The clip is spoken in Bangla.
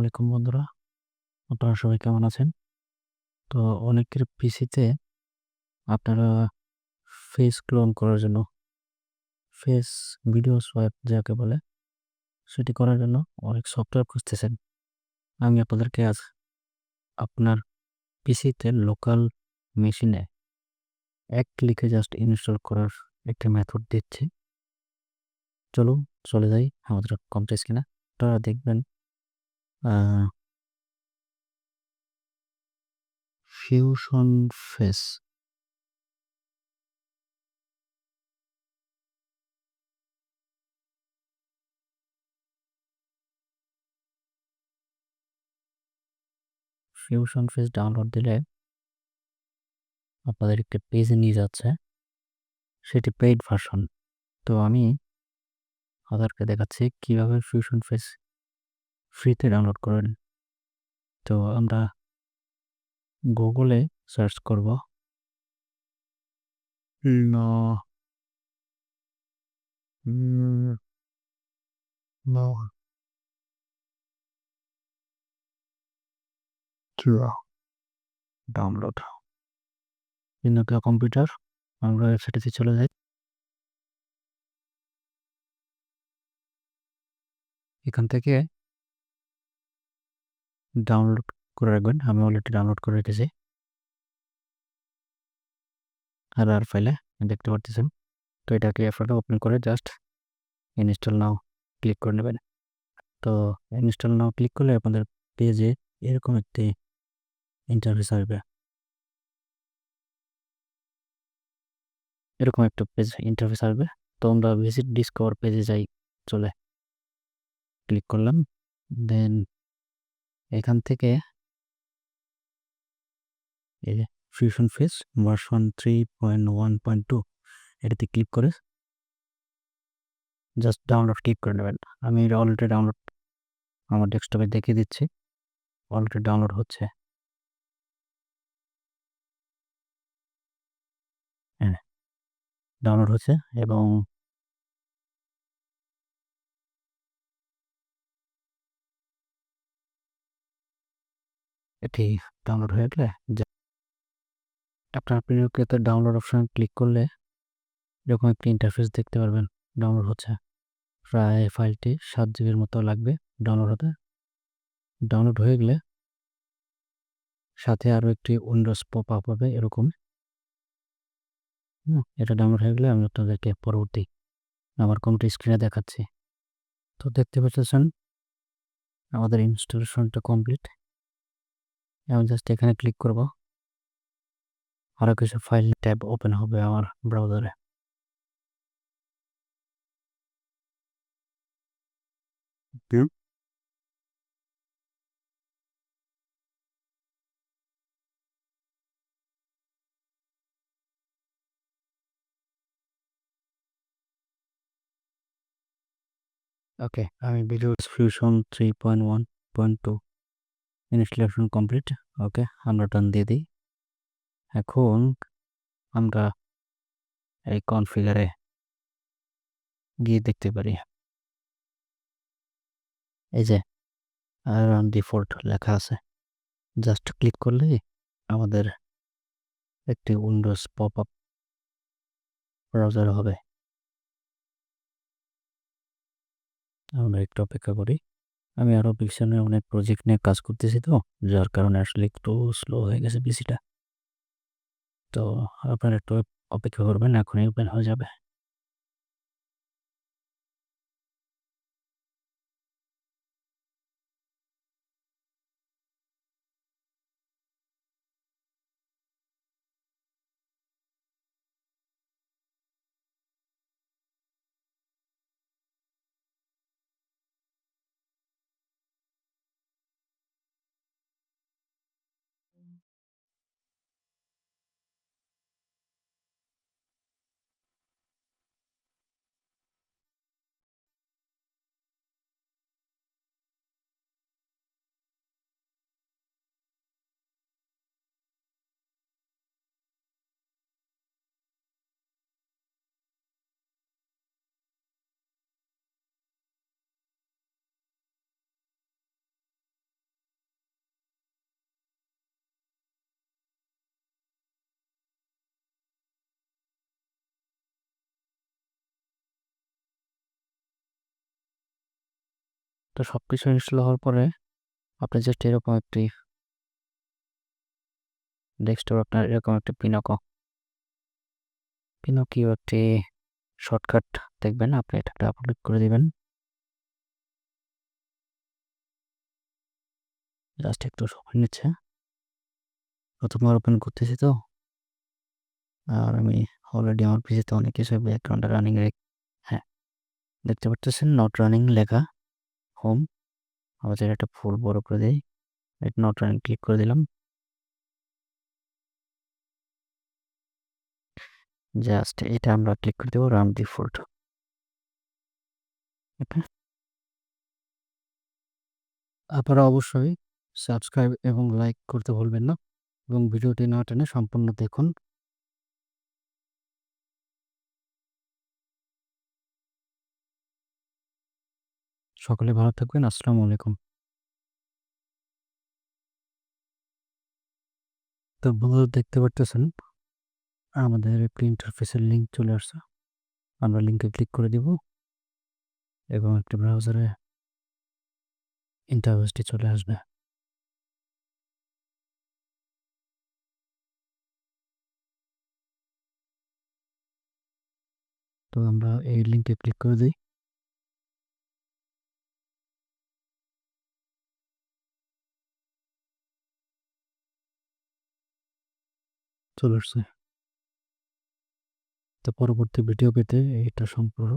আলাইকুম বন্ধুরা। আপনারা সবাই কেমন আছেন? তো অনেকের পিসিতে আপনারা ফেস ক্লোন করার জন্য ফেস ভিডিও সোয়াইপ যাকে বলে, সেটি করার জন্য অনেক সফটওয়্যার খুঁজতেছেন। আমি আপনাদেরকে আজ আপনার পিসিতে লোকাল মেশিনে এক ক্লিকে জাস্ট ইনস্টল করার একটা মেথড দিচ্ছি। চলুন, চলে যাই। আমাদের কমপ্লেক্স কিনা। আপনারা দেখবেন fusion face fusion face download দিলে আপনাদের একটা পেজে নিয়ে যাচ্ছে। সেটি পেইড ভার্সন তো আমি আপনাদেরকে দেখাচ্ছি কীভাবে ফিউশন ফেস ফ্রিতে ডাউনলোড করেন। তো আমরা গুগলে সার্চ করব। ডাউনলোড নোকিয়া কম্পিউটার আমরা ওয়েবসাইটে চলে যাই। এখান থেকে ডাউনলোড করে রাখবেন। আমি অলরেডি ডাউনলোড করে রেখেছি। আর আর ফাইলে দেখতে পারতেছেন। তো এটাকে আপনারা ওপেন করে জাস্ট ইনস্টল নাও ক্লিক করে নেবেন। তো ইনস্টল নাও ক্লিক করলে আপনাদের পেজে এরকম একটি ইন্টারফেস আসবে। এরকম একটা পেজ ইন্টারফেস আসবে। তো আমরা ভিজিট ডিসকভার পেজে যাই, চলে ক্লিক করলাম। দেন এখান থেকে fusion face version three point one point two এটাতে ক্লিক করে জাস্ট ডাউনলোড ক্লিক করে নেবেন। আমি অলরেডি ডাউনলোড আমার ডেস্কটপে দেখিয়ে দিচ্ছি। অলরেডি ডাউনলোড হচ্ছে। হ্যাঁ ডাউনলোড হচ্ছে এবং এটি ডাউনলোড হয়ে গেলে আপনার প্রিয় ডাউনলোড অপশন ক্লিক করলে এরকম একটি ইন্টারফেস দেখতে পারবেন ডাউনলোড হচ্ছে। প্রায় ফাইলটি সাত জিবির মতো লাগবে ডাউনলোড হতে। ডাউনলোড হয়ে গেলে সাথে আরও একটি উইন্ডোজ পপ আপ হবে এরকম। এটা ডাউনলোড হয়ে গেলে আমি আপনাদেরকে পরবর্তী আমার কম্পিউটার স্ক্রিনে দেখাচ্ছি। তো দেখতে পাচ্ছেন, আমাদের ইনস্টলেশনটা কমপ্লিট আমি জাস্ট এখানে ক্লিক করব। আরও কিছু ফাইল ট্যাব ওপেন হবে আমার ব্রাউজারে ওকে আমি video fusion three point one point two installation complete okay আমরা টান দিয়ে দিই। এখন আমরা এই কনফিগারে গিয়ে দেখতে পারি। এই যে আয়রন ডিফল্ট লেখা আছে। জাস্ট ক্লিক করলে আমাদের একটি উইন্ডোজ পপ আপ ব্রাউজার হবে। আমরা একটু অপেক্ষা করি। আমি আরও পিছনে অনেক প্রজেক্ট নিয়ে কাজ করতেছি তো, যার কারণে আসলে একটু স্লো হয়ে গেছে পিসিটা তো আপনারা একটু অপেক্ষা করবেন, এখনই ওপেন হয়ে যাবে। তো সব কিছু ইনস্টল হওয়ার পরে আপনি জাস্ট এরকম একটি ডেস্কটপ আপনার এরকম একটি পিনকো পিনকিও একটি শর্টকাট দেখবেন, আপনি এটাকে আপলোড করে দিবেন। জাস্ট একটু সময় নিচ্ছে। প্রথমবার ওপেন করতেছি তো। আর আমি অলরেডি আমার পিসিতে অনেক কিছু ব্যাকগ্রাউন্ডে রানিং হ্যাঁ দেখতে পাচ্ছেন নট রানিং লেখা। হোম আমাদের একটা ফুল বড় করে দিই। এটা নট রানিং ক্লিক করে দিলাম। জাস্ট এটা আমরা ক্লিক করে দেবো রান ডিফল্ট আপনারা অবশ্যই সাবস্ক্রাইব এবং লাইক করতে ভুলবেন না এবং ভিডিওটি না টেনে সম্পূর্ণ দেখুন। সকলে ভালো থাকবেন। আসসালামু আলাইকুম। তো বন্ধুরা, দেখতে পারতেছেন? আমাদের প্রিন্টারফেসের লিঙ্ক চলে আসছে। আমরা লিঙ্কে ক্লিক করে দিব এবং একটি ব্রাউজারে ইন্টারভেসটি চলে আসবে। তো আমরা এই লিঙ্কে ক্লিক করে দিই। চলে আসছে। তো পরবর্তী ভিডিও পেতে এটা সম্পূর্ণ